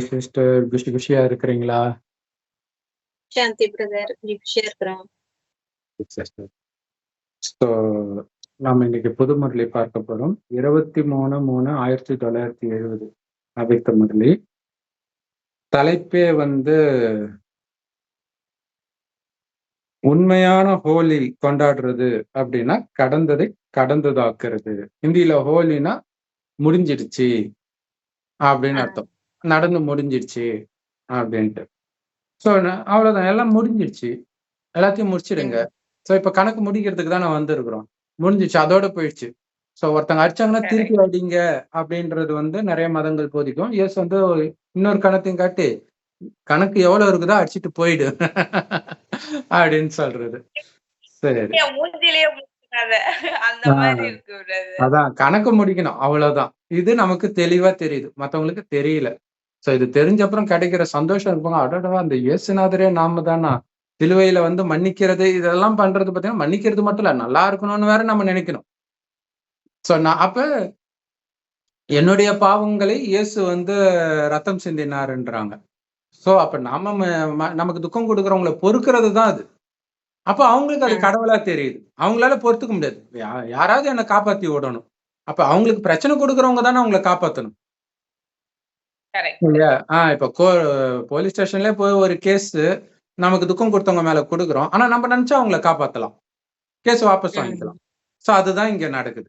சாந்தி sister குஷி குஷியா இருக்கிறீங்களா? சாந்தி brother குஷியா இருக்கிறோம் சிஸ்டர் ஸோ நாம் இன்னைக்கு புது முரளி பார்க்க போறோம். இருபத்தி மூணு மூணு ஆயிரத்தி தொள்ளாயிரத்தி எழுபது அவைத்த முரளி. தலைப்பே வந்து உண்மையான ஹோலி கொண்டாடுறது அப்படின்னா கடந்ததை கடந்ததாக்குறது. ஹிந்தியில ஹோலினா முடிஞ்சிடுச்சு அப்படின்னு அர்த்தம். நடந்து முடிஞ்சிடுச்சு அப்படின்ட்டு. ஸோ அவ்வளோதான் எல்லாம் முடிஞ்சிடுச்சு. எல்லாத்தையும் முடிச்சிடுங்க. ஸோ இப்போ கணக்கு முடிக்கிறதுக்கு தான் நான் வந்திருக்கிறோம். முடிஞ்சிச்சு அதோட போயிடுச்சு. ஸோ ஒருத்தங்க அடிச்சாங்கன்னா திருப்பி அடிங்க அப்படின்றது வந்து நிறைய மதங்கள் போதிக்கும். எஸ் வந்து இன்னொரு கணத்தையும் காட்டி கணக்கு எவ்வளவு இருக்குதோ அடிச்சுட்டு போயிடு. அப்படின்னு சொல்றது. சரி. அதான். கணக்கு முடிக்கணும். அவ்வளவுதான். இது நமக்கு தெளிவா தெரியுது. மத்தவங்களுக்கு தெரியல. சோ இது தெரிஞ்ச அப்புறம் கிடைக்கிற சந்தோஷம் இருப்பாங்க அடடவா அந்த இயேசுநாதரே நாம தானா? சிலுவையில வந்து மன்னிக்கிறது இதெல்லாம் பண்றது பாத்தீங்கன்னா மன்னிக்கிறது மட்டும் இல்ல நல்லா இருக்கணும்னு வேற நம்ம நினைக்கணும். சோ நான் அப்ப என்னுடைய பாவங்களை இயேசு வந்து ரத்தம் சிந்தினாருன்றாங்க. சோ அப்ப நாம நமக்கு துக்கம் கொடுக்குறவங்களை பொறுக்கிறது தான் அது. அப்ப அவங்களுக்கு அது கடவுளா தெரியுது. அவங்களால பொறுத்துக்க முடியாது. யாராவது என்னை காப்பாத்தி விடணும் அப்ப அவங்களுக்கு பிரச்சனை கொடுக்குறவங்க தானே அவங்களை காப்பாத்தணும் இல்லையா ஆஹ் இப்ப கோ போலீஸ் ஸ்டேஷன்ல போய் ஒரு கேஸ் நமக்கு துக்கம் கொடுத்தவங்க மேல கொடுக்குறோம். ஆனா நம்ம நினைச்சா அவங்கள காப்பாத்தலாம். கேஸ் வாபஸ் வாங்கிக்கலாம். சோ அதுதான் இங்க நடக்குது.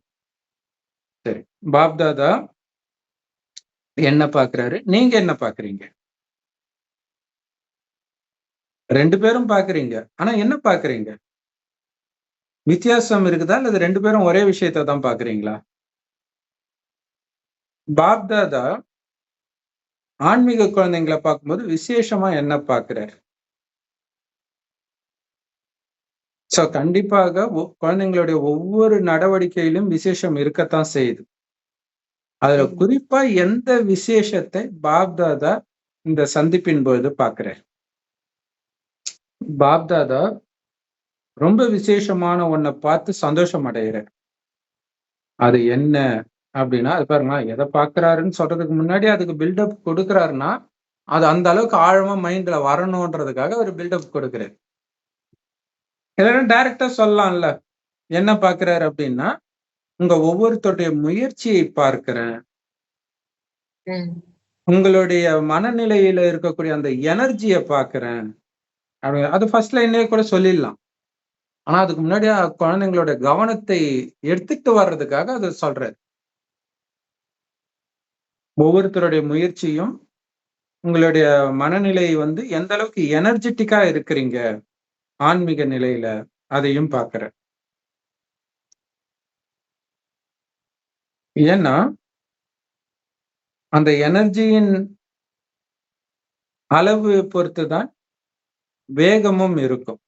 சரி. பாப்தாதா என்ன பாக்குறாரு? நீங்க என்ன பாக்குறீங்க? ரெண்டு பேரும் பாக்குறீங்க. ஆனா என்ன பாக்குறீங்க? வித்தியாசம் இருக்குதா? அல்லது ரெண்டு பேரும் ஒரே விஷயத்த தான் பாக்குறீங்களா? பாப்தாதா ஆன்மீக குழந்தைங்களை பார்க்கும்போது விசேஷமா என்ன பாக்குறாரு சோ கண்டிப்பாக குழந்தைங்களுடைய ஒவ்வொரு நடவடிக்கையிலும் விசேஷம் இருக்கத்தான் செய்யுது. அதுல குறிப்பா எந்த விசேஷத்தை பாப்தாதா இந்த சந்திப்பின் பொழுது பாக்குறாரு பாப்தாதா ரொம்ப விசேஷமான ஒன்ன பார்த்து சந்தோஷம் அடைகிறார். அது என்ன? அப்படின்னா அது பாருங்க எதை பாக்குறாருன்னு சொல்றதுக்கு முன்னாடி அதுக்கு பில்டப் கொடுக்குறாருன்னா அது அந்த அளவுக்கு ஆழமா மைண்ட்ல வரணும்ன்றதுக்காக ஒரு பில்டப் கொடுக்குறாரு. இல்லைன்னா டைரக்டா சொல்லலாம்ல. என்ன பாக்குறாரு அப்படின்னா உங்க ஒவ்வொருத்தருடைய முயற்சியை பார்க்கிறேன். உங்களுடைய மனநிலையில இருக்கக்கூடிய அந்த எனர்ஜியை பாக்குறேன் அப்படி அது ஃபர்ஸ்ட் லைன்லயே கூட சொல்லிடலாம். ஆனா அதுக்கு முன்னாடி குழந்தைங்களோட கவனத்தை எடுத்துட்டு வர்றதுக்காக அதை சொல்றாரு. ஒவ்வொருத்தருடைய முயற்சியும் உங்களுடைய மனநிலை வந்து எந்த அளவுக்கு எனர்ஜெட்டிக்கா இருக்கிறீங்க? ஆன்மீக நிலையில அதையும் பார்க்கிற ஏன்னா அந்த எனர்ஜியின் அளவு பொறுத்து தான் வேகமும் இருக்கும்.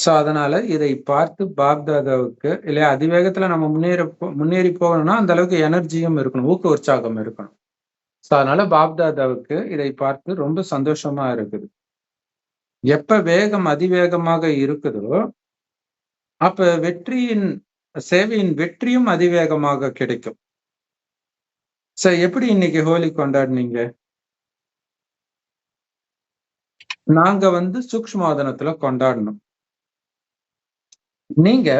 ஸோ அதனால இதை பார்த்து பாப்தாதாவுக்கு இல்லையா அதிவேகத்துல நம்ம முன்னேற முன்னேறி போகணும்னா அந்த அளவுக்கு எனர்ஜியும் இருக்கணும் ஊக்க உற்சாகம் இருக்கணும். ஸோ அதனால பாப்தாதாவுக்கு இதை பார்த்து ரொம்ப சந்தோஷமா இருக்குது. எப்ப வேகம் அதிவேகமாக இருக்குதோ அப்ப வெற்றியின் சேவையின் வெற்றியும் அதிவேகமாக கிடைக்கும். சார் எப்படி இன்னைக்கு ஹோலி கொண்டாடினீங்க? நாங்க வந்து சூக்ஷ்மாதனத்துல கொண்டாடணும். நீங்க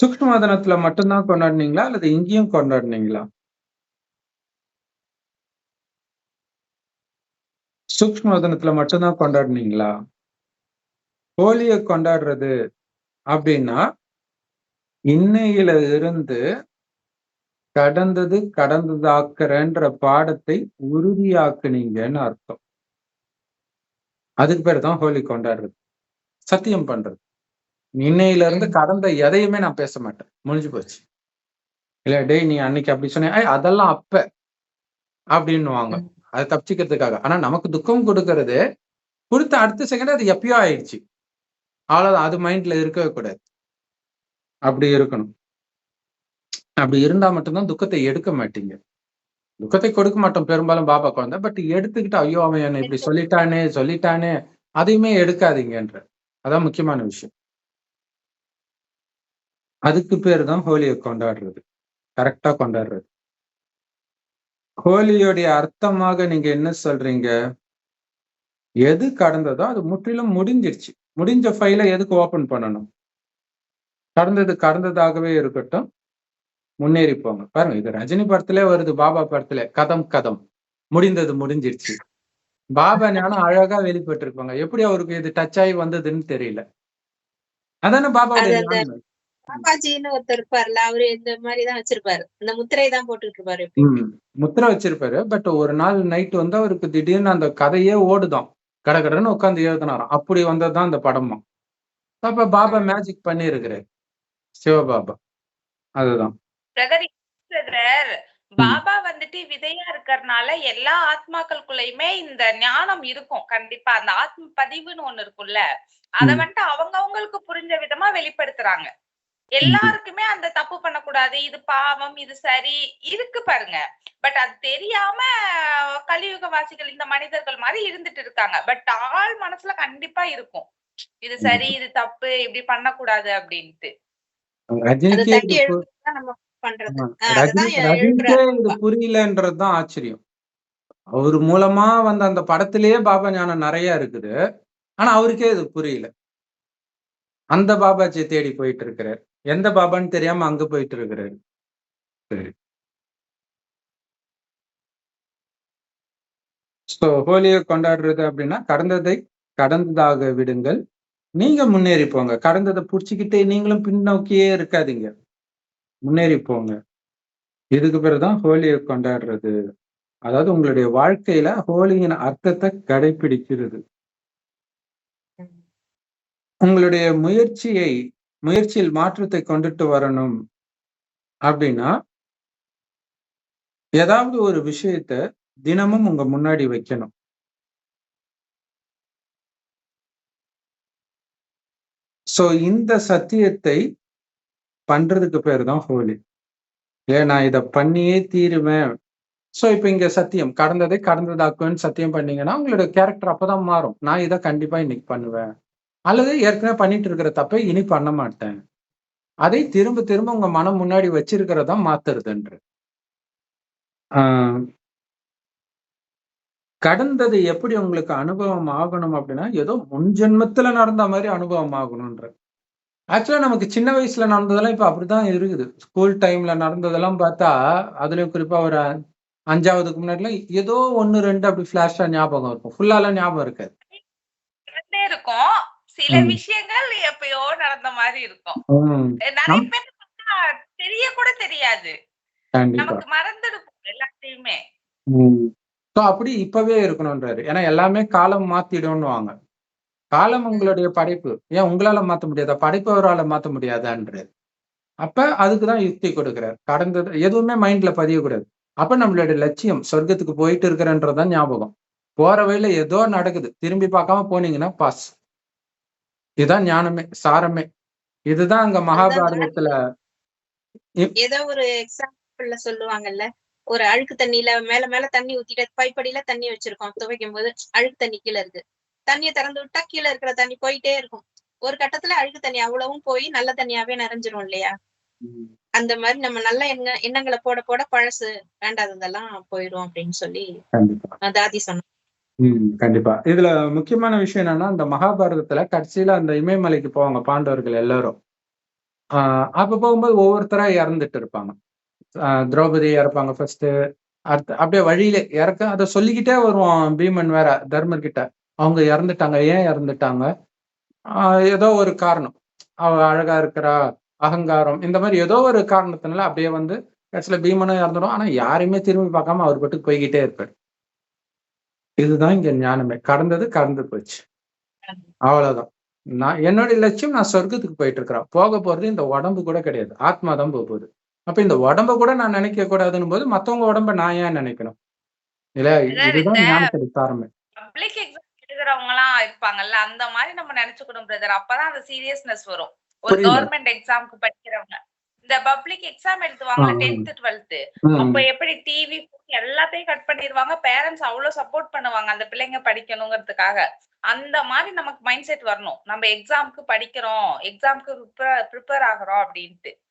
சூக்ஷ்மாதனத்துல மட்டும்தான் கொண்டாடினீங்களா? அல்லது இங்கேயும் கொண்டாடினீங்களா? சூக்ஷ்மதனத்துல மட்டும்தான் கொண்டாடுனீங்களா? ஹோலிய கொண்டாடுறது அப்படின்னா இன்னையில இருந்து கடந்தது கடந்ததாக்குறன்ற பாடத்தை உறுதியாக்குனீங்கன்னு அர்த்தம். அதுக்கு பேர் தான் ஹோலி கொண்டாடுறது. சத்தியம் பண்றது. இன்னையில இருந்து கடந்த எதையுமே நான் பேச மாட்டேன். முடிஞ்சு போச்சு. இல்ல டேய் நீ அன்னைக்கு அப்படி சொன்ன அதெல்லாம் அப்ப. அப்படின்னு வாங்க அதை தப்பிச்சுக்கிறதுக்காக. ஆனா நமக்கு துக்கம் கொடுக்கறது கொடுத்த அடுத்த செகண்ட் அது எப்பயோ ஆயிடுச்சு. அவ்வளவுதான். அது மைண்ட்ல இருக்கவே கூடாது. அப்படி இருக்கணும். அப்படி இருந்தா மட்டும்தான் துக்கத்தை எடுக்க மாட்டீங்க. துக்கத்தை கொடுக்க மாட்டோம். பெரும்பாலும் பாபா குழந்தை. பட் எடுத்துக்கிட்டு ஐயோ அவன் இப்படி சொல்லிட்டானே சொல்லிட்டானே. அதையுமே எடுக்காதீங்கன்ற. அதான் முக்கியமான விஷயம். அதுக்கு பேர் தான் ஹோலியை கொண்டாடுறது. கரெக்டா கொண்டாடுறது. ஹோலியோடைய அர்த்தமாக நீங்க என்ன சொல்றீங்க? எது கடந்ததோ அது முற்றிலும் முடிஞ்சிருச்சு. முடிஞ்ச ஃபைலை எதுக்கு ஓபன் பண்ணணும்? கடந்தது கடந்ததாகவே இருக்கட்டும். முன்னேறி போங்க. பாருங்க இது ரஜினி படத்திலே வருது பாபா படத்துல. கதம் கதம். முடிந்தது முடிஞ்சிருச்சு. பாபா ஞானம் அழகா வெளிப்பட்டிருப்பாங்க. எப்படி அவருக்கு இது டச் ஆகி வந்ததுன்னு தெரியல. அதானே ஞானம். பாபாஜின்னு ஒருத்தர் இருப்பார்ல அவரு இந்த மாதிரிதான் வச்சிருப்பாரு. இந்த முத்திரை தான் போட்டுட்டு இருப்பாரு. முத்திரை வச்சிருப்பாரு. பட் ஒரு நாள் நைட் வந்து அவருக்கு திடீர்னு அந்த கதையே ஓடுதான். கடகடன்னு உட்காந்து எழுதினாராம். அப்படி வந்ததுதான் அந்த படமா. அப்ப பாபா மேஜிக் பண்ணி இருக்கிறாரு சிவபாபா. அதுதான். பாபா வந்துட்டு விதையா இருக்கறனால எல்லா ஆத்மாக்களுக்குள்ளயுமே இந்த ஞானம் இருக்கும். கண்டிப்பா அந்த ஆத்ம பதிவுன்னு ஒண்ணு இருக்கும்ல அத. வந்துட்டு அவங்க அவங்களுக்கு புரிஞ்ச விதமா வெளிப்படுத்துறாங்க. எல்லாருக்குமே அந்த தப்பு பண்ணக்கூடாது இது பாவம் இது சரி இருக்கு பாருங்க. பட் அது தெரியாம கலியுக வாசிகள் இந்த மனிதர்கள் மாதிரி இருந்துட்டு இருக்காங்க. பட் ஆள் மனசுல கண்டிப்பா இருக்கும். இது சரி இது தப்பு இப்படி பண்ணக்கூடாது அப்படின்ட்டு. பண்றது புரியலன்றதுதான் ஆச்சரியம். அவர் மூலமா வந்த அந்த படத்திலேயே பாபா ஞானம் நிறைய இருக்குது. ஆனா அவருக்கே இது புரியல. அந்த பாபாஜி தேடி போயிட்டு இருக்கிறார் எந்த பாபான்னு தெரியாம அங்க போயிட்டு இருக்கிறாரு ஸோ ஹோலியை கொண்டாடுறது அப்படின்னா கடந்ததை கடந்ததாக விடுங்கள். நீங்க முன்னேறி போங்க. கடந்ததை புடிச்சுக்கிட்டே நீங்களும் பின்னோக்கியே இருக்காதீங்க. முன்னேறி போங்க. இதுக்கு பிறகுதான் ஹோலியை கொண்டாடுறது. அதாவது உங்களுடைய வாழ்க்கையில ஹோலியின் அர்த்தத்தை கடைபிடிக்கிறது உங்களுடைய முயற்சியை முயற்சியில் மாற்றத்தை கொண்டுட்டு வரணும் அப்படின்னா ஏதாவது ஒரு விஷயத்த தினமும் உங்க முன்னாடி வைக்கணும். சோ இந்த சத்தியத்தை பண்றதுக்கு பேர் தான் ஹோலி. ஏன் நான் இதை பண்ணியே தீருவேன். சோ இப்ப இங்க சத்தியம் கடந்ததை கடந்ததாக்குவேன்னு சத்தியம் பண்ணீங்கன்னா உங்களோட கேரக்டர் அப்பதான் மாறும். நான் இதை கண்டிப்பா இன்னைக்கு பண்ணுவேன். அல்லது ஏற்கனவே பண்ணிட்டு இருக்கிற தப்பை இனி பண்ண மாட்டேன். அதை திரும்ப திரும்ப உங்க மனம் முன்னாடி வச்சிருக்கிறதா மாத்துறதுன்று. ஆஹ் கடந்தது எப்படி உங்களுக்கு அனுபவம் ஆகணும் அப்படின்னா ஏதோ முன் ஜென்மத்துல நடந்த மாதிரி அனுபவம் ஆகணும்ன்ற. ஆக்சுவலா நமக்கு சின்ன வயசுல நடந்ததெல்லாம் இப்ப அப்படிதான் இருக்குது. ஸ்கூல் டைம்ல நடந்ததெல்லாம் பார்த்தா அதுலயும் குறிப்பா ஒரு அஞ்சாவதுக்கு முன்னாடிலாம் ஏதோ ஒன்னு ரெண்டு அப்படி பிளாஷா ஞாபகம் இருக்கும். ஃபுல்லாலாம் ஞாபகம் இருக்காது. இருக்கும். சில. விஷயங்கள் எப்பயோ நடந்த மாதிரி இருக்கும். நிறைய பேர் தெரிய கூட தெரியாது. நமக்கு மறந்துடுக்கும் எல்லாத்தையுமே. அப்படி இப்பவே இருக்கணும்ன்றாரு. ஏன்னா எல்லாமே காலம் மாத்திடும்னு வாங்க காலம் உங்களுடைய படைப்பு. ஏன் உங்களால மாத்த முடியாதா? படைப்பவரால மாத்த முடியாதான்றது. அப்ப அதுக்குதான் யுக்தி கொடுக்கிறார். கடந்தது எதுவுமே மைண்ட்ல பதியக்கூடாது. அப்ப நம்மளுடைய லட்சியம் சொர்க்கத்துக்கு போயிட்டு இருக்கிறன்றதான் ஞாபகம். போற வழியில ஏதோ நடக்குது. திரும்பி பார்க்காம போனீங்கன்னா பாஸ் இதுதான் ஞானமே சாரமே. இதுதான் அங்க மகாபாரதத்துல ஏதோ ஒரு எக்ஸாம்பிள்ல சொல்லுவாங்கல்ல ஒரு அழுக்கு தண்ணியில மேல மேல தண்ணி ஊத்திட்டு பைப்படியில தண்ணி வச்சிருக்கோம் துவைக்கும் போது அழுக்கு தண்ணி கீழே இருக்கு. தண்ணியை திறந்து விட்டா கீழே இருக்கிற தண்ணி போயிட்டே இருக்கும். ஒரு கட்டத்துல அழுக்கு தண்ணி அவ்வளவும் போய் நல்ல தண்ணியாவே நிறைஞ்சிரும் இல்லையா? அந்த மாதிரி நம்ம நல்ல எண்ண எண்ணங்களை போட போட பழசு வேண்டாததெல்லாம் போயிடும் அப்படின்னு சொல்லி தாதி சொன்னாங்க. கண்டிப்பா. இதுல முக்கியமான விஷயம் என்னன்னா இந்த மகாபாரதத்துல கடைசியில அந்த இமயமலைக்கு போவாங்க பாண்டவர்கள் எல்லாரும். ஆஹ் அப்ப போகும்போது ஒவ்வொருத்தரா இறந்துட்டு இருப்பாங்க. திரௌபதி இறப்பாங்க ஃபர்ஸ்ட் அடுத்து அப்படியே வழியில இறக்க அதை சொல்லிக்கிட்டே வருவான் பீமன் வேற தர்மர் கிட்ட அவங்க இறந்துட்டாங்க ஏன் இறந்துட்டாங்க? ஏதோ ஒரு காரணம். அவ அழகா இருக்கிறா அகங்காரம் இந்த மாதிரி ஏதோ ஒரு காரணத்தினால அப்படியே வந்து கடைசியில பீமனும் இறந்துடும். ஆனா யாரையுமே திரும்பி பார்க்காம அவர் பாட்டுக்கு போய்கிட்டே இருப்பார். இதுதான் இங்க ஞானமே. கடந்தது கடந்து போச்சு. அவ்வளவுதான். நான் என்னுடைய லட்சியம் நான் சொர்க்கத்துக்கு போயிட்டு இருக்கிறேன். போக போறது இந்த உடம்பு கூட கிடையாது. ஆத்மா தான் போக போகுது. அப்ப இந்த உடம்ப கூட நான் நினைக்க கூடாதுன்னு போது மத்தவங்க உடம்ப நான் ஏன் நினைக்கணும்? இல்ல இதுதான் ஞானத்துக்கு சாரமே பப்ளிக் எழுதுறவங்க எல்லாம் இருப்பாங்கல்ல அந்த மாதிரி நம்ம நினைச்சுக்கணும் பிரதர் அப்பதான் அந்த சீரியஸ்னஸ் வரும். ஒரு. கவர்மெண்ட் எக்ஸாம்க்கு படிக்கிறவங்க. இந்த பப்ளிக் எக்ஸாம் எழுதுவாங்க ஆ. டென்த் டுவெல்த் அப்ப எப்படி டிவி எல்லாத்தையும் கட் பண்ணிடுவாங்க பேரண்ட்ஸ் அவ்வளவு சப்போர்ட் பண்ணுவாங்க அந்த பிள்ளைங்க படிக்கணுங்கிறதுக்காக. அந்த மாதிரி நமக்கு மைண்ட் செட் வரணும். நம்ம எக்ஸாம்க்கு படிக்கிறோம் எக்ஸாம்க்கு ப்ரிப்பேர் ஆகுறோம் அப்படின்ட்டு.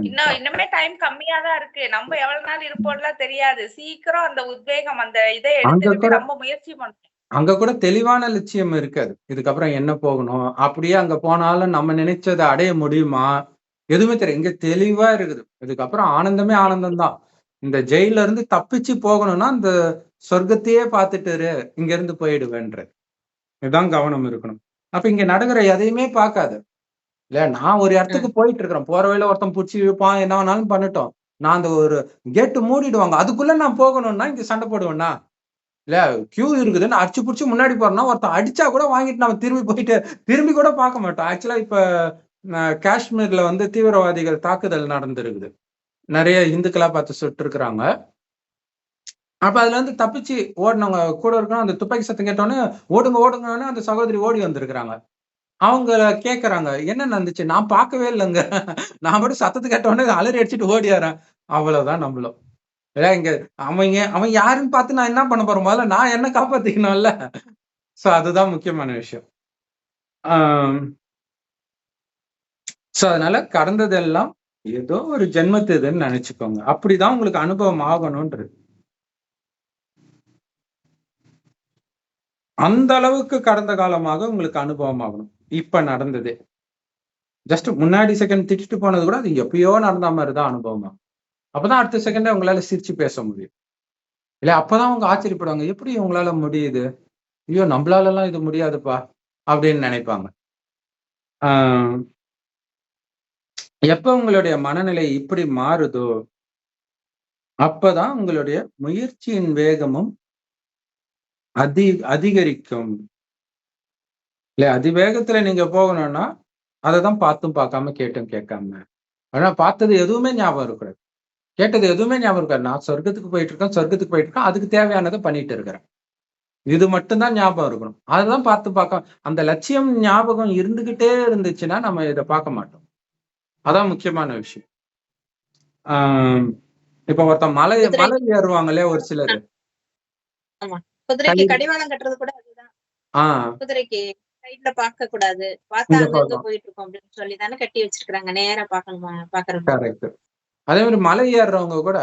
இன்னும் இன்னுமே டைம் கம்மியா தான் இருக்கு. நம்ம எவ்வளவு நாள் இருப்போம்லாம் தெரியாது. சீக்கிரம் அந்த உத்வேகம் அந்த இதை எடுத்துக்கிட்டு கூட- நம்ம முயற்சி பண்ணணும். அங்க கூட தெளிவான லட்சியம் இருக்காது. இதுக்கப்புறம் என்ன போகணும்? அப்படியே அங்க போனாலும் நம்ம நினைச்சதை அடைய முடியுமா? எதுவுமே தெரியும் இங்க தெளிவா இருக்குது. இதுக்கப்புறம் ஆனந்தமே ஆனந்தம் தான் இந்த ஜெயில இருந்து தப்பிச்சு போகணும்னா இந்த சொர்க்கத்தையே பார்த்துட்டு இங்க இருந்து போயிடுவேன்ற இதுதான் கவனம் இருக்கணும். அப்ப இங்க நடக்கிற எதையுமே பார்க்காது. இல்ல நான் ஒரு இடத்துக்கு போயிட்டு இருக்கிறேன் போற வழியில ஒருத்தன் புடிச்சு இழுப்பான் என்ன வேணாலும் பண்ணட்டும். நான் அந்த ஒரு கேட்டு மூடிடுவாங்க. அதுக்குள்ள நான் போகணும்னா இங்க சண்டை போடுவேன்னா? இல்ல கியூ இருக்குதுன்னு அடிச்சு புடிச்சு முன்னாடி போறோம்னா ஒருத்தன் அடிச்சா கூட வாங்கிட்டு நம்ம திரும்பி போயிட்டு திரும்பி கூட பார்க்க மாட்டோம். ஆக்சுவலா இப்ப காஷ்மீர்ல வந்து தீவிரவாதிகள் தாக்குதல் நடந்திருக்குது. நிறைய இந்துக்களா பார்த்து சுட்டு இருக்கிறாங்க அப்ப அதுல இருந்து தப்பிச்சு ஓடினவங்க கூட இருக்கணும். அந்த துப்பாக்கி சத்தம் கேட்டோன்னே ஓடுங்க ஓடுங்கன்னு அந்த சகோதரி ஓடி வந்திருக்கிறாங்க. அவங்கள கேட்கறாங்க என்ன நடந்துச்சு? நான் பார்க்கவே இல்லைங்க. நான் மட்டும் சத்தத்தை கேட்டோன்னே அலறி அடிச்சுட்டு ஓடியாரேன் அவ்வளவுதான் நம்மளும். இங்க அவங்க அவன் யாருன்னு பார்த்து நான் என்ன பண்ண போறேன்? முதல்ல நான் என்ன காப்பாத்திக்கணும்ல. சோ அதுதான் முக்கியமான விஷயம். சோ அதனால கடந்ததெல்லாம் ஏதோ ஒரு ஜென்மத்து இதுன்னு நினைச்சுக்கோங்க. அப்படிதான் உங்களுக்கு அனுபவம் ஆகணும்ன்றது அந்த அளவுக்கு கடந்த காலமாக உங்களுக்கு அனுபவம் ஆகணும். இப்ப நடந்தது. ஜஸ்ட் முன்னாடி செகண்ட் திட்டிட்டு போனது கூட அது எப்பயோ நடந்த மாதிரி தான் அனுபவம் ஆகும். அப்பதான் அடுத்த செகண்டே உங்களால சிரிச்சு பேச முடியும். இல்ல அப்பதான் அவங்க ஆச்சரியப்படுவாங்க எப்படி உங்களால முடியுது? ஐயோ நம்மளால எல்லாம் இது முடியாதுப்பா அப்படின்னு நினைப்பாங்க. ஆஹ் எப்ப உங்களுடைய மனநிலை இப்படி மாறுதோ அப்பதான் உங்களுடைய முயற்சியின் வேகமும் அதி அதிகரிக்கும். இல்ல அதிவேகத்துல நீங்க போகணும்னா அதை தான் பார்த்தும் பார்க்காம கேட்டும் கேட்காம. ஆனா பார்த்தது எதுவுமே ஞாபகம் இருக்கிறது கேட்டது எதுவுமே ஞாபகம் இருக்காது. நான் சொர்க்கத்துக்கு போயிட்டு இருக்கேன் சொர்க்கத்துக்கு போயிட்டு இருக்கேன் அதுக்கு தேவையானதை பண்ணிட்டு இருக்கிறேன். இது மட்டும்தான் ஞாபகம் இருக்கணும். அதுதான் பார்த்து பார்க்க அந்த லட்சியம் ஞாபகம் இருந்துகிட்டே இருந்துச்சுன்னா நம்ம இதை பார்க்க மாட்டோம். அதான் முக்கியமான விஷயம். ஆஹ் இப்ப ஒருத்தன் மலை மலை ஏறுவாங்களே ஒரு சிலர்? குதிரைக்கு கண்டிப்பா. கடிவாளம் கட்டுறது கூட அதுதான். ஆஹ் சைட்ல பார்க்க கூடாது. பார்த்தா. போயிட்டு இருக்கோம் அப்படின்னு சொல்லி தானே கட்டி வச்சிருக்காங்க நேரா பாக்கணுமா பாக்குறது அதே மாதிரி மலை ஏறுறவங்க கூட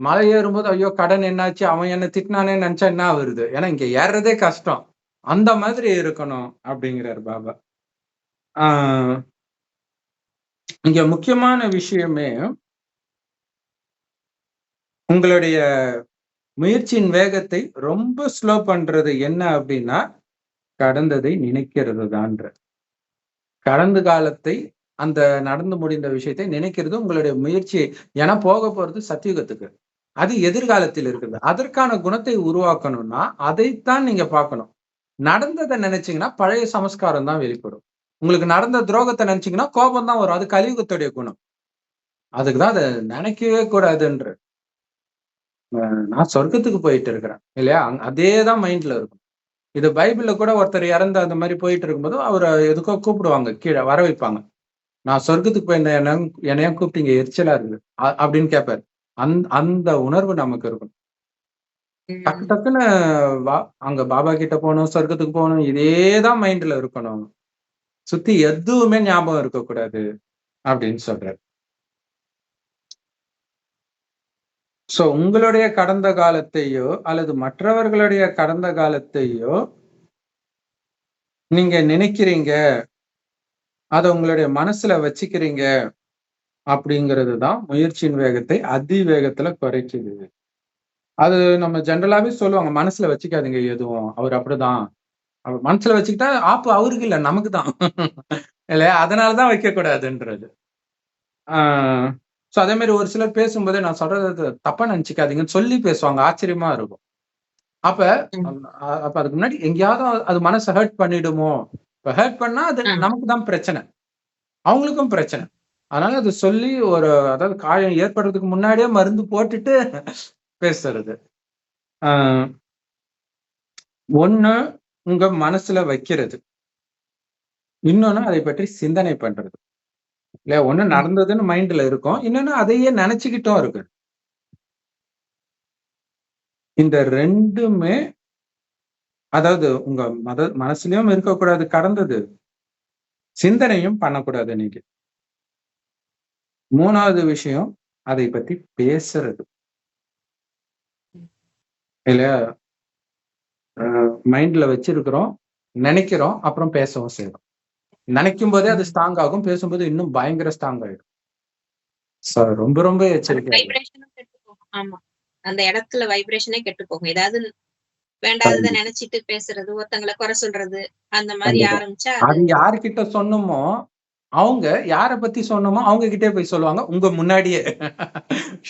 மலை ஏறும்போது ஐயோ கடன் என்னாச்சு? அவன் என்ன திட்டினானே நினைச்சா என்ன வருது ஏன்னா இங்க ஏறுறதே கஷ்டம். அந்த மாதிரி இருக்கணும் அப்படிங்கிறார் பாபா. ஆஹ் இங்க முக்கியமான விஷயமே உங்களுடைய முயற்சியின் வேகத்தை ரொம்ப ஸ்லோ பண்றது என்ன அப்படின்னா கடந்ததை நினைக்கிறது தான்ற கடந்த காலத்தை அந்த நடந்து முடிந்த விஷயத்தை நினைக்கிறது உங்களுடைய முயற்சி ஏன்னா போக போறது சத்தியுகத்துக்கு. அது எதிர்காலத்தில் இருக்குது. அதற்கான குணத்தை உருவாக்கணும்னா அதைத்தான் நீங்க பார்க்கணும். நடந்ததை நினைச்சீங்கன்னா பழைய சமஸ்காரம் தான் வெளிப்படும். உங்களுக்கு நடந்த துரோகத்தை நினைச்சீங்கன்னா கோபம் தான் வரும். அது கலியுகத்துடைய குணம். அதுக்குதான் அதை நினைக்கவே கூடாதுன்ற. நான் சொர்க்கத்துக்கு போயிட்டு இருக்கிறேன். இல்லையா? அதே தான் மைண்ட்ல இருக்கும். இது பைபிள்ல கூட ஒருத்தர் இறந்து அந்த மாதிரி போயிட்டு இருக்கும்போது அவரை எதுக்கோ கூப்பிடுவாங்க. கீழே வர வைப்பாங்க. நான் சொர்க்கத்துக்கு போய் என்ன என்னைய கூப்பிட்டீங்க எரிச்சலா இருக்குது. அப்படின்னு கேட்பாரு அந்த அந்த உணர்வு நமக்கு இருக்கும். டக்கு டக்குன்னு வா அங்க பாபா கிட்ட போகணும் சொர்க்கத்துக்கு போகணும் இதேதான் மைண்ட்ல இருக்கணும் சுத்தி எதுவுமே ஞாபகம் இருக்கக்கூடாது அப்படின்னு சொல்றாரு. சோ உங்களுடைய கடந்த காலத்தையோ அல்லது மற்றவர்களுடைய கடந்த காலத்தையோ நீங்க நினைக்கிறீங்க அதை உங்களுடைய மனசுல வச்சுக்கிறீங்க அப்படிங்கிறது தான் முயற்சியின் வேகத்தை அதி வேகத்துல குறைக்குது. அது நம்ம ஜென்ரலாவே சொல்லுவாங்க மனசுல வச்சுக்காதீங்க எதுவும் அவர் அப்படிதான். அவர் மனசுல வச்சுக்கிட்டா ஆப்பு அவருக்கு இல்ல நமக்கு தான். இல்லையா? அதனாலதான் வைக்க கூடாதுன்றது ஆஹ் சோ அதே மாதிரி ஒரு சிலர் பேசும்போதே நான் சொல்றது தப்பா நினைச்சுக்காதீங்கன்னு சொல்லி பேசுவாங்க ஆச்சரியமா இருக்கும். அப்ப அப்ப அதுக்கு முன்னாடி எங்கேயாவது அது மனசை ஹர்ட் பண்ணிடுமோ? இப்ப ஹர்ட் பண்ணா அது. நமக்கு தான் பிரச்சனை. அவங்களுக்கும் பிரச்சனை. அதனால அது சொல்லி ஒரு அதாவது காயம் ஏற்படுறதுக்கு முன்னாடியே மருந்து போட்டுட்டு பேசுறது. ஒண்ணு உங்க மனசுல வைக்கிறது. இன்னொன்னு அதை பற்றி சிந்தனை பண்றது. இல்லையா? ஒண்ணு நடந்ததுன்னு மைண்ட்ல இருக்கும். இன்னொன்னு அதையே நினைச்சுக்கிட்டும் இருக்கு. இந்த ரெண்டுமே அதாவது உங்க மத மனசுலயும் இருக்கக்கூடாது கடந்தது. சிந்தனையும் பண்ணக்கூடாது நீங்க மூணாவது விஷயம் அதை பத்தி பேசுறது. இல்லையா? மைண்ட்ல வச்சிருக்கிறோம் நினைக்கிறோம் அப்புறம் பேசவும் செய்யறோம் நினைக்கும் போதே அது ஸ்ட்ராங் ஆகும் பேசும்போது இன்னும் பயங்கர ஸ்ட்ராங் ஆயிடும். So, ரொம்ப ரொம்ப எச்சரிக்கை அந்த இடத்துல வைப்ரேஷனே கெட்டு போகும். ஏதாவது வேண்டாததை நினைச்சிட்டு பேசுறது ஒருத்தங்களை குறை சொல்றது அந்த மாதிரி. ஆரம்பிச்சா அது யாருக்கிட்ட சொன்னோமோ அவங்க யார பத்தி சொன்னோமோ அவங்க கிட்டே போய் சொல்லுவாங்க உங்க முன்னாடியே.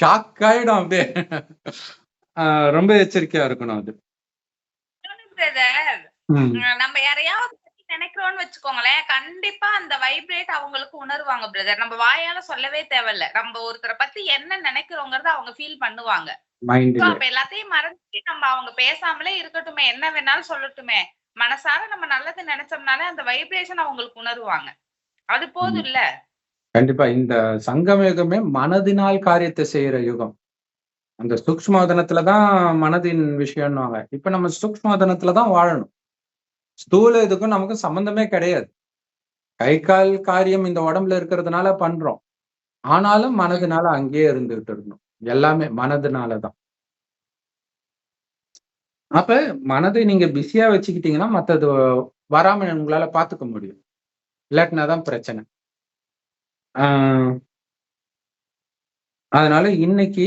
ஷாக் ஆயிடும் அப்படியே. ரொம்ப எச்சரிக்கையா இருக்கணும் அது. நம்ம யாரையாவது நினைக்கிறோம்னு வச்சுக்கோங்களேன். கண்டிப்பா அந்த வைப்ரேட் அவங்களுக்கு உணர்வாங்க பிரதர் நம்ம வாயால சொல்லவே தேவையில்ல. நம்ம ஒருத்தரை பத்தி என்ன நினைக்கிறோங்கிறத அவங்க ஃபீல் பண்ணுவாங்க. அப்ப எல்லாத்தையும் மறந்துட்டு நம்ம அவங்க பேசாமலே இருக்கட்டுமே. என்ன வேணாலும் சொல்லட்டுமே. மனசார நம்ம நல்லது நினைச்சோம்னாலே அந்த வைப்ரேஷன் அவங்களுக்கு உணர்வாங்க. அது போதும் இல்ல கண்டிப்பா. இந்த சங்கமயுகமே மனதினால் காரியத்தை செய்யற யுகம். அந்த சூக்ஷ்மோதனத்துலதான் மனதின் விஷயம்னுவாங்க. இப்ப நம்ம சூக்ஷ்மோதனத்துலதான் வாழணும். ஸ்தூல இதுக்கும் நமக்கு சம்பந்தமே கிடையாது. கை கால் காரியம் இந்த உடம்புல இருக்கிறதுனால பண்றோம். ஆனாலும் மனதுனால அங்கேயே இருந்துகிட்டு இருக்கணும். எல்லாமே மனதுனாலதான். அப்ப மனதை நீங்க பிஸியா வச்சுக்கிட்டீங்கன்னா மத்தது வராம உங்களால பாத்துக்க முடியும். இல்லாட்டினாதான் பிரச்சனை. ஆஹ் அதனால இன்னைக்கு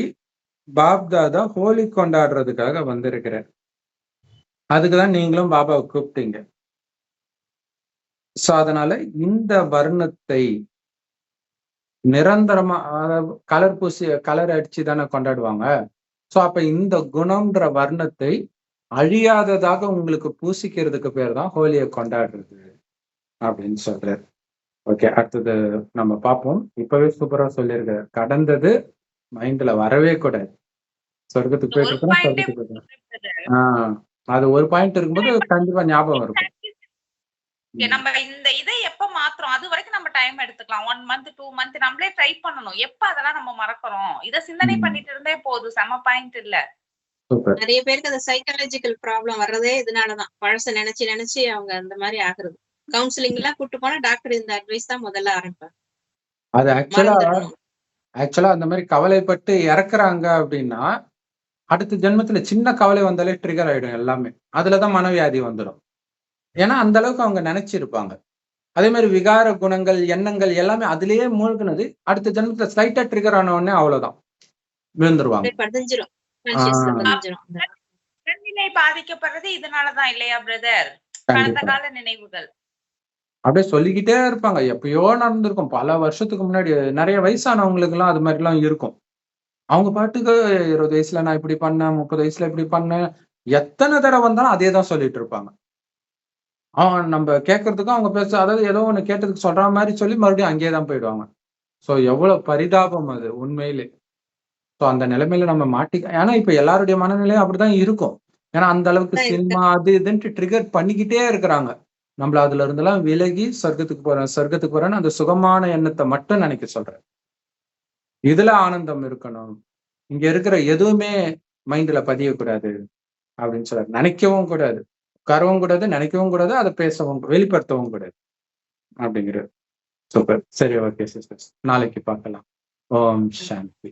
பாப்தாதா ஹோலி கொண்டாடுறதுக்காக வந்திருக்கிறார். அதுக்குதான் நீங்களும் பாபாவை கூப்பிட்டீங்க. சோ அதனால இந்த வர்ணத்தை நிரந்தரமா கலர் பூசி கலர் அடிச்சு தானே கொண்டாடுவாங்க. சோ அப்ப இந்த குணம்ன்ற வர்ணத்தை அழியாததாக உங்களுக்கு பூசிக்கிறதுக்கு பேர் தான் ஹோலியை கொண்டாடுறது அப்படின்னு சொல்றாரு. ஓகே அடுத்தது நம்ம பார்ப்போம். இப்பவே சூப்பரா சொல்லியிருக்காரு. கடந்தது மைண்ட்ல வரவே கூடாது. சொர்க்கத்துக்கு போயிட்டு இருக்கோம் சொர்க்கத்துக்கு போயிட்டு ஆஹ் அது ஒரு பாயிண்ட் இருக்கும்போது கண்டிப்பா ஞாபகம் இருக்கும் நம்ம இந்த இதை எப்ப மாத்துறோம்? அது வரைக்கும் நம்ம டைம் எடுத்துக்கலாம். ஒன் மந்த் டூ மந்த் நம்மளே ட்ரை பண்ணணும். எப்ப அதெல்லாம் நம்ம மறக்கிறோம்? இத சிந்தனை. பண்ணிட்டு இருந்தே போதும். செம பாயிண்ட் இல்ல. சூப்பர். நிறைய பேருக்கு அந்த சைக்காலஜிக்கல் ப்ராப்ளம் வர்றதே இதனாலதான். பழச நினைச்சு நினைச்சு அவங்க அந்த மாதிரி ஆகுறது. கவுன்சிலிங் எல்லாம் கூட்டு போனா டாக்டர் இந்த அட்வைஸ் தான் முதல்ல ஆரம்பிப்பார். அது ஆக்சுவலா ஆக்சுவலா அந்த மாதிரி கவலைப்பட்டு இறக்குறாங்க அப்படின்னா அடுத்த ஜென்மத்துல சின்ன கவலை வந்தாலே ட்ரிகர் ஆயிடும் எல்லாமே. அதுலதான் மனவியாதி வந்துடும். ஏன்னா அந்த அளவுக்கு அவங்க நினைச்சிருப்பாங்க. அதே மாதிரி விகார குணங்கள் எண்ணங்கள் எல்லாமே அதுலயே மூழ்கினது அடுத்த ஜென்மத்துல ஸ்லைட்டா ட்ரிகர் ஆன உடனே அவ்வளவுதான். விழுந்துருவாங்க. உடல்நிலை பாதிக்கப்படுறது இதனாலதான் இல்லையா பிரதர் கடந்த கால நினைவுகள். அப்படியே சொல்லிக்கிட்டே இருப்பாங்க. எப்பயோ நடந்திருக்கும். பல வருஷத்துக்கு முன்னாடி நிறைய வயசானவங்களுக்கு எல்லாம் அது மாதிரி எல்லாம் இருக்கும். அவங்க பாட்டுக்கு இருபது வயசுல நான் இப்படி பண்ணேன் முப்பது வயசுல இப்படி பண்ணேன். எத்தனை தடவை வந்தாலும் அதே தான் சொல்லிட்டு இருப்பாங்க. அவன் நம்ம கேட்கறதுக்கும் அவங்க பேச அதாவது ஏதோ ஒண்ணு கேட்டதுக்கு சொல்ற மாதிரி சொல்லி மறுபடியும் அங்கேயே தான் போயிடுவாங்க. சோ எவ்வளவு பரிதாபம் அது உண்மையிலே. சோ அந்த நிலைமையில நம்ம மாட்டி ஏன்னா இப்ப எல்லாருடைய மனநிலையும் அப்படிதான் இருக்கும். ஏன்னா அந்த அளவுக்கு. சினிமா அது இதுன்ட்டு ட்ரிகர் பண்ணிக்கிட்டே இருக்கிறாங்க. நம்மள அதுல இருந்தெல்லாம் விலகி சொர்க்கத்துக்கு போறேன் சொர்க்கத்துக்கு போறேன்னு அந்த சுகமான எண்ணத்தை மட்டும் நினைக்க சொல்றேன். இதுல ஆனந்தம் இருக்கணும். இங்க இருக்கிற எதுவுமே மைண்ட்ல பதியக்கூடாது அப்படின்னு சொல்றாரு. நினைக்கவும் கூடாது. உட்காரவும் கூடாது நினைக்கவும் கூடாது அதை பேசவும் வெளிப்படுத்தவும் கூடாது அப்படிங்கிறது சூப்பர் சரி ஓகே சிஸ்டர் நாளைக்கு பார்க்கலாம். ஓம் சாந்தி.